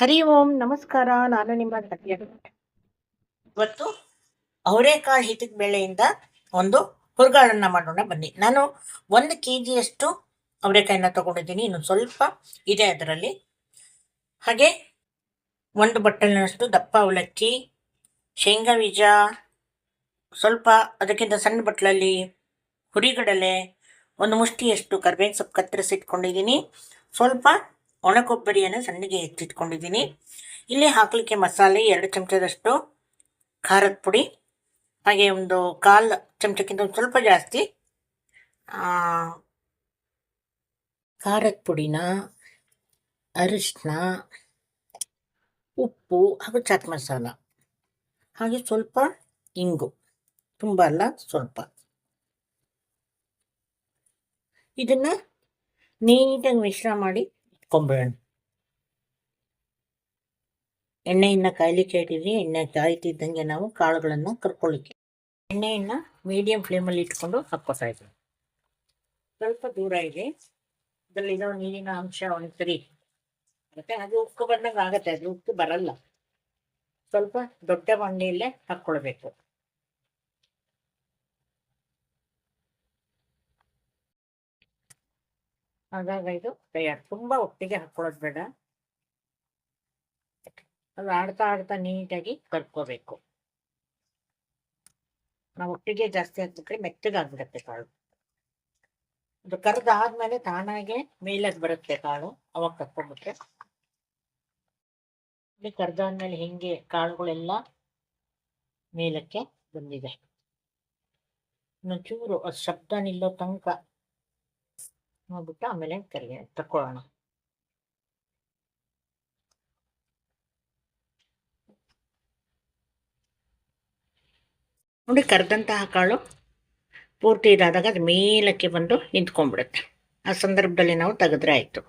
ಹರಿ ಓಂ, ನಮಸ್ಕಾರ. ನಾನು ನಿಮ್ಮ ಇವತ್ತು ಅವರೆಕಾಳು ಹಿಟ್ಟಿದ ಬೇಳೆಯಿಂದ ಒಂದು ಹುರ್ಗಾಳನ್ನ ಮಾಡೋಣ ಬನ್ನಿ. ನಾನು ಒಂದು ಕೆ ಜಿಯಷ್ಟು ಅವರೆಕಾಯಿನ ತಗೊಂಡಿದ್ದೀನಿ. ಇನ್ನು ಸ್ವಲ್ಪ ಇದೆ ಅದರಲ್ಲಿ. ಹಾಗೆ ಒಂದು ಬಟ್ಟಲಿನಷ್ಟು ದಪ್ಪ ಅವಲಕ್ಕಿ, ಶೇಂಗಾ ಬೀಜ, ಸ್ವಲ್ಪ ಅದಕ್ಕಿಂತ ಸಣ್ಣ ಬಟ್ಟಲಲ್ಲಿ ಹುರಿಗಡಲೆ, ಒಂದು ಮುಷ್ಟಿಯಷ್ಟು ಕರ್ಬೇವಿನ ಸೊಪ್ಪು ಕತ್ತರಿಸಿಟ್ಕೊಂಡಿದ್ದೀನಿ. ಸ್ವಲ್ಪ ಒಣ ಕೊಬ್ಬರಿಯನ್ನು ಸಣ್ಣಗೆ ಹೆಚ್ಚಿಟ್ಕೊಂಡಿದ್ದೀನಿ. ಇಲ್ಲಿ ಹಾಕಲಿಕ್ಕೆ ಮಸಾಲೆ ಎರಡು ಚಮಚದಷ್ಟು ಖಾರದ ಪುಡಿ, ಹಾಗೆ ಒಂದು ಕಾಲು ಚಮಚಕ್ಕಿಂತ ಒಂದು ಸ್ವಲ್ಪ ಜಾಸ್ತಿ ಖಾರದ ಪುಡಿನ, ಅರಿಶಿನ, ಉಪ್ಪು ಹಾಗೂ ಚಾಟ್ ಮಸಾಲ. ಹಾಗೆ ಸ್ವಲ್ಪ ಇಂಗು. ತುಂಬ ಅಲ್ಲ, ಸ್ವಲ್ಪ. ಇದನ್ನು ನೀಟಾಗಿ ಮಿಶ್ರ ಮಾಡಿ ಇಟ್ಕೊಂಬಿಡೋಣ ಎಣ್ಣೆಯನ್ನು ಕಾಯ್ಲಿಕ್ಕೆ ಇಟ್ಟಿದ್ವಿ ಎಣ್ಣೆ ಕಾಯ್ತಿದ್ದಂಗೆ ನಾವು ಕಾಳುಗಳನ್ನು ಕರ್ಕೊಳ್ಳಿಕ್ಕೆ. ಎಣ್ಣೆಯನ್ನು ಮೀಡಿಯಂ ಫ್ಲೇಮಲ್ಲಿ ಇಟ್ಕೊಂಡು ಹಾಕ್ಕೋತಾ ಸ್ವಲ್ಪ ದೂರ ಇದೆ. ಇದರಲ್ಲಿರೋ ನೀರಿನ ಅಂಶ ಒಂದ್ಸರಿ ಮತ್ತೆ ಅದು ಉಕ್ಕು ಬಂದಂಗೆ ಆಗುತ್ತೆ, ಅದು ಉಕ್ಕು ಬರಲ್ಲ. ಸ್ವಲ್ಪ ದೊಡ್ಡ ಬಂಡೆಯಲ್ಲೇ ಹಾಕ್ಕೊಳ್ಬೇಕು. ಆಗಾಗ ಇದು ತಯಾರು ತುಂಬ ಒಟ್ಟಿಗೆ ಹಾಕ್ಕೊಳ್ಳೋದು ಬೇಡ. ಅದು ಆಡ್ತಾ ಆಡ್ತಾ ನೀಟಾಗಿ ಕರ್ಕೋಬೇಕು ನಾವು ಒಟ್ಟಿಗೆ ಜಾಸ್ತಿ ಹಾಕ್ಬಿಟ್ರೆ ಮೆತ್ತಗಾಗ್ಬಿಡುತ್ತೆ ಕಾಳು. ಅದು ಕರ್ದಾದ್ಮೇಲೆ ತಾನಾಗೆ ಮೇಲಕ್ಕೆ ಬರುತ್ತೆ ಕಾಳು, ಅವಾಗ ಕರ್ಕೊಂಡ್ಬಿಟ್ರೆ. ಇಲ್ಲಿ ಕರ್ದಾದ್ಮೇಲೆ ಹಿಂಗೆ ಕಾಳುಗಳೆಲ್ಲ ಮೇಲಕ್ಕೆ ಬಂದಿದೆ. ಇನ್ನೊಂಚೂರು ಅದು ಶಬ್ದ ನಿಲ್ಲೋ ತನಕ ನೋಡ್ಬಿಟ್ಟು ಆಮೇಲೆ ಕರಿ ತಕೊಳ್ಳೋಣ ನೋಡಿ ಕರೆದಂತಹ ಕಾಳು ಪೂರ್ತಿ ಇದಾದಾಗ ಅದು ಮೇಲಕ್ಕೆ ಬಂದು ನಿಂತ್ಕೊಂಡ್ಬಿಡುತ್ತೆ. ಆ ಸಂದರ್ಭದಲ್ಲಿ ನಾವು ತೆಗೆದ್ರೆ ಆಯಿತು.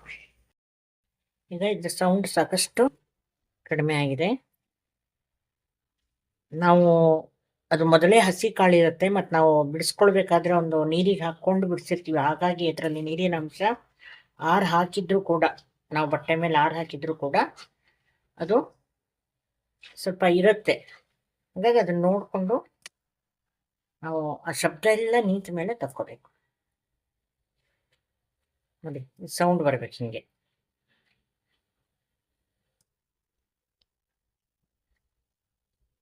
ಈಗ ಇದು ಸೌಂಡ್ ಸಾಕಷ್ಟು ಕಡಿಮೆ ಆಗಿದೆ. ನಾವು ಅದು ಮೊದಲೇ ಹಸಿ ಕಾಳಿರುತ್ತೆ ಮತ್ತು ನಾವು ಬಿಡಿಸ್ಕೊಳ್ಬೇಕಾದ್ರೆ ಒಂದು ನೀರಿಗೆ ಹಾಕ್ಕೊಂಡು ಬಿಡಿಸಿರ್ತೀವಿ. ಹಾಗಾಗಿ ಇದರಲ್ಲಿ ನೀರಿನ ಅಂಶ ಆರು ಹಾಕಿದ್ರು ಕೂಡ, ನಾವು ಬಟ್ಟೆ ಮೇಲೆ ಆರು ಹಾಕಿದ್ರು ಕೂಡ ಅದು ಸ್ವಲ್ಪ ಇರುತ್ತೆ. ಹಾಗಾಗಿ ಅದನ್ನ ನೋಡಿಕೊಂಡು ನಾವು ಆ ಶಬ್ದ ಎಲ್ಲ ನಿಂತ ಮೇಲೆ ತಕ್ಕೋಬೇಕು. ನೋಡಿ ಸೌಂಡ್ ಬರ್ಬೇಕು ಹಿಂಗೆ.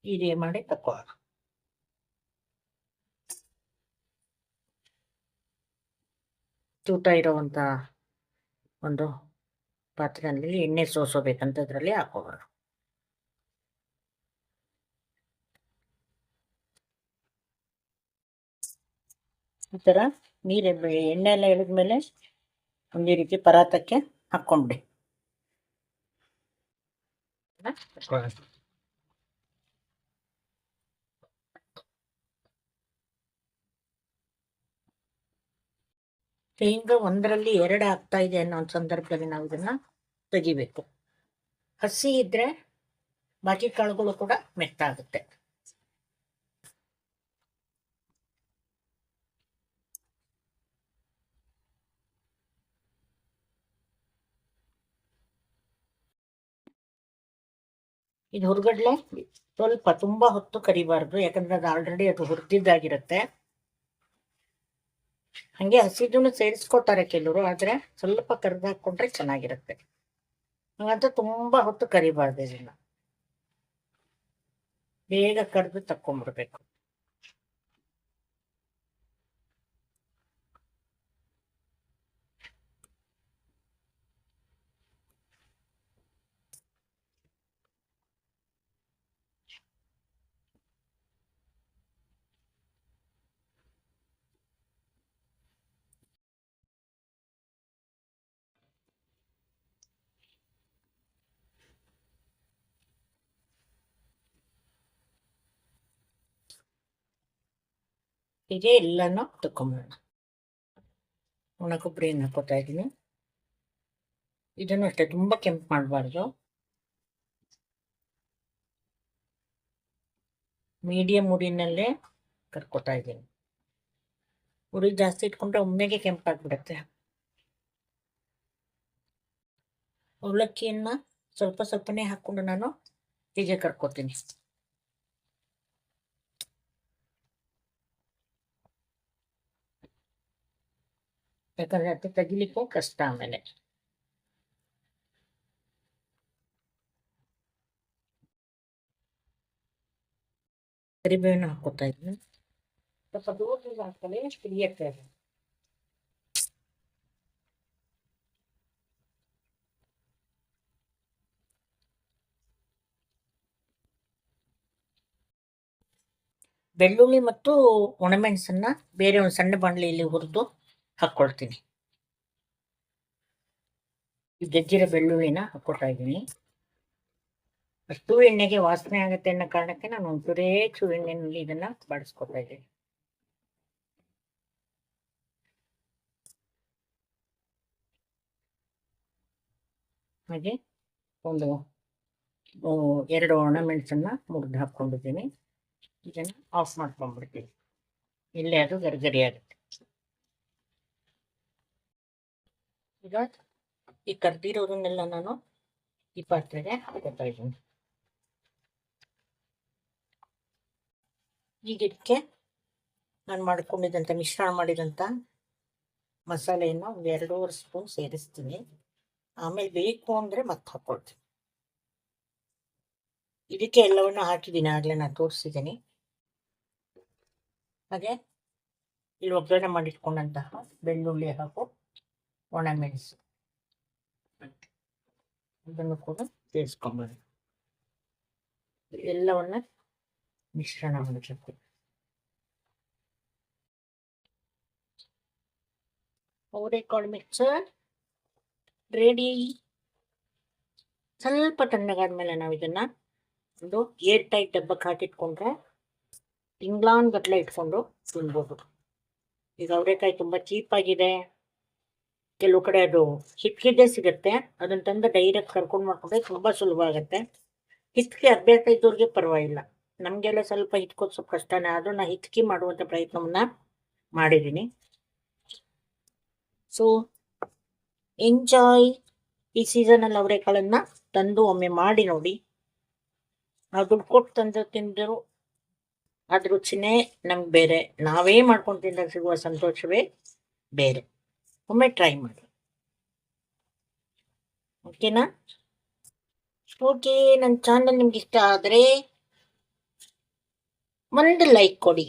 ಇದೇ ಮಾಡಿ ತಕ್ಕೊಳ್ಳೋಣ ತೂತ ಇರುವಂತ ಒಂದು ಪಾತ್ರೆಯಲ್ಲಿ ಎಣ್ಣೆ ಸೋಸೋಬೇಕಂತ ಅದರಲ್ಲಿ ಹಾಕೋಬಾರ್ದು. ಈ ಥರ ನೀರೆ ಎಣ್ಣೆ ಎಲ್ಲ ಇಳಿದ್ಮೇಲೆ ಒಂದು ರೀತಿ ಪರಾತಕ್ಕೆ ಹಾಕ್ಕೊಂಬಿಡಿ ಶೇಂಗಾ ಒಂದರಲ್ಲಿ ಎರಡು ಆಗ್ತಾ ಇದೆ ಅನ್ನೋ ಒಂದು ಸಂದರ್ಭದಲ್ಲಿ ನಾವು ಇದನ್ನ ತೆಗಿಬೇಕು. ಹಸಿ ಇದ್ರೆ ಬಾಕಿ ಕಾಳುಗಳು ಕೂಡ ಮೆತ್ತಾಗುತ್ತೆ ಇದು ಹುರ್ಗಡ್ಲೆ ಸ್ವಲ್ಪ ತುಂಬಾ ಹೊತ್ತು ಕರಿಬಾರ್ದು, ಯಾಕಂದ್ರೆ ಅದು ಆಲ್ರೆಡಿ ಅದು ಹುರಿದಿದ್ದಾಗಿರುತ್ತೆ. ಹಂಗೆ ಹಸಿದೂ ಸೇರಿಸ್ಕೊತಾರೆ ಕೆಲವರು, ಆದ್ರೆ ಸ್ವಲ್ಪ ಕರಿದು ಹಾಕೊಂಡ್ರೆ ಚೆನ್ನಾಗಿರುತ್ತೆ. ಹಂಗಂತ ತುಂಬಾ ಹೊತ್ತು ಕರಿಬಾರ್ದು ಇದನ್ನ. ಬೇಗ ಕರೆದು ತಕ್ಕೊಂಡ್ಬಿಡ್ಬೇಕು ಹೀಗೆ ಎಲ್ಲನೂ ಒಣ ಕೊಬ್ಬರಿಯನ್ನು ಹಾಕೋತಾ ಇದ್ದೀನಿ. ಇದನ್ನು ಅಷ್ಟೇ, ತುಂಬ ಕೆಂಪು ಮಾಡಬಾರ್ದು. ಮೀಡಿಯಂ ಉರಿನಲ್ಲೇ ಕರ್ಕೋತಾ ಇದ್ದೀನಿ. ಉರಿ ಜಾಸ್ತಿ ಇಟ್ಕೊಂಡ್ರೆ ಒಮ್ಮೆಗೆ ಕೆಂಪಾಗ್ಬಿಡುತ್ತೆ. ಅವಲಕ್ಕಿಯನ್ನು ಸ್ವಲ್ಪ ಸ್ವಲ್ಪನೇ ಹಾಕ್ಕೊಂಡು ನಾನು ಹೀಗೆ ಕರ್ಕೋತೀನಿ. ಯಾಕಂದ್ರೆ ಅದು ತೆಗಿಲಿಕ್ಕೂ ಕಷ್ಟ ಆಮೇಲೆ ಕರಿಬೇವನ್ನು ಹಾಕೋತಾ ಇದ್ದೀನಿ ಸ್ವಲ್ಪ ದೂರದಿಂದ ಹಾಕ್ತಾನೆ ಅದು ಬೆಳ್ಳುಳ್ಳಿ ಮತ್ತು ಒಣಮೆಣಸನ್ನ ಬೇರೆ ಒಂದು ಸಣ್ಣ ಬಾಣಲೆಯಲ್ಲಿ ಹುರಿದು ಹಾಕ್ಕೊಳ್ತೀನಿ ಜಜ್ಜಿರೋ ಬೆಳ್ಳುಳ್ಳಿನ ಹಾಕ್ಕೊಳ್ತಾ ಇದ್ದೀನಿ. ಅಷ್ಟು ಎಣ್ಣೆಗೆ ವಾಸನೆ ಆಗುತ್ತೆ ಅನ್ನೋ ಕಾರಣಕ್ಕೆ ನಾನು ಒಂಚೂರೇ ಚೂ ಎಣ್ಣೆಯಲ್ಲಿ ಇದನ್ನ ಬಾಡಿಸ್ಕೊತಾ ಇದ್ದೀನಿ. ಹಾಗೆ ಒಂದು ಎರಡು ಒಣಮೆಣಸನ್ನ ಮುರಿದು ಹಾಕ್ಕೊಂಡಿದ್ದೀನಿ. ಇದನ್ನ ಆಫ್ ಮಾಡ್ಕೊಂಡ್ಬಿಡ್ತೀನಿ. ಇಲ್ಲೇ ಅದು ಗರಿಗರಿ ಆಗುತ್ತೆ ಈಗ ಈ ಕರ್ದಿರೋದನ್ನೆಲ್ಲ ನಾನು ಈ ಪಾತ್ರೆಗೆ ಹಾಕೋತಾ ಇದ್ದೀನಿ. ಈಗ ಇದಕ್ಕೆ ನಾನು ಮಾಡ್ಕೊಂಡಿದ್ದಂಥ ಮಿಶ್ರಣ ಮಾಡಿದಂಥ ಮಸಾಲೆಯನ್ನು ಒಂದು ಎರಡೂವರೆ ಸ್ಪೂನ್ ಸೇರಿಸ್ತೀನಿ. ಆಮೇಲೆ ಬೇಕು ಅಂದರೆ ಮತ್ತೆ ಹಾಕ್ಕೊಳ್ತೀನಿ ಇದಕ್ಕೆ ಎಲ್ಲವನ್ನು ಹಾಕಿದ್ದೀನಿ, ಆಗಲೇ ನಾನು ತೋರಿಸಿದ್ದೀನಿ. ಹಾಗೆ ಇಲ್ಲಿ ಒಗ್ಗರಣೆ ಮಾಡಿಟ್ಕೊಂಡಂತಹ ಬೆಳ್ಳುಳ್ಳಿ ಹಾಗೂ ಒಣಮೆಣಸು ಇದನ್ನು ಕೂಡ ಸೇರಿಸ್ಕೊಂಬಾರ ಎಲ್ಲವನ್ನ ಮಿಶ್ರಣ ಮಾಡಬೇಕು. ಅವರೆಕಾಳು ಮಿಕ್ಸರ್ ರೆಡಿ ಸ್ವಲ್ಪ ತಣ್ಣಗಾದ್ಮೇಲೆ ನಾವು ಇದನ್ನ ಒಂದು ಏರ್ ಟೈಟ್ ಡಬ್ಬಕ್ಕೆ ಹಾಕಿಟ್ಕೊಂಡ್ರೆ ತಿಂಗ್ಳಾನ್ ಗಟ್ಟಲೆ ಇಟ್ಕೊಂಡು ತಿನ್ಬೋದು ಈಗ ಅವರೆಕಾಯಿ ತುಂಬ ಚೀಪಾಗಿದೆ ಕೆಲವು ಕಡೆ ಅದು ಹಿಟ್ಕಿದ್ದೇ ಸಿಗುತ್ತೆ. ಅದನ್ನ ತಂದು ಡೈರೆಕ್ಟ್ ಕರ್ಕೊಂಡು ಮಾಡ್ಕೊಂಡ್ರೆ ತುಂಬ ಸುಲಭ ಆಗುತ್ತೆ. ಹಿತ್ಕಿ ಅಭ್ಯಾಸ ಇದ್ದವ್ರಿಗೆ ಪರವಾಗಿಲ್ಲ. ನಮಗೆಲ್ಲ ಸ್ವಲ್ಪ ಹಿಟ್ಕೋದು ಸ್ವಲ್ಪ ಕಷ್ಟನೇ ಆದರೂ ನಾನು ಹಿಟ್ಕಿ ಮಾಡುವಂಥ ಪ್ರಯತ್ನವನ್ನ ಮಾಡಿದ್ದೀನಿ ಸೊ ಎಂಜಾಯ್ ಈ ಸೀಸನಲ್ಲಿ ಅವರೆಕಾಳನ್ನು ತಂದು ಒಮ್ಮೆ ಮಾಡಿ ನೋಡಿ. ನಾವು ದುಡ್ಡು ಕೊಟ್ಟು ತಂದು ತಿಂದರು ಅದ್ರ ರುಚಿನೇ ನಮ್ಗೆ ಬೇರೆ. ನಾವೇ ಮಾಡ್ಕೊಂಡು ತಿಂದಾಗ ಸಿಗುವ ಸಂತೋಷವೇ ಬೇರೆ. ಒಮ್ಮೆ ಟ್ರೈ ಮಾಡಿ. ಓಕೆನಾ ಓಕೆ ನನ್ನ ಚಾನಲ್ ನಿಮ್ಗೆ ಇಷ್ಟ ಆದರೆ ಒಂದು ಲೈಕ್ ಕೊಡಿ.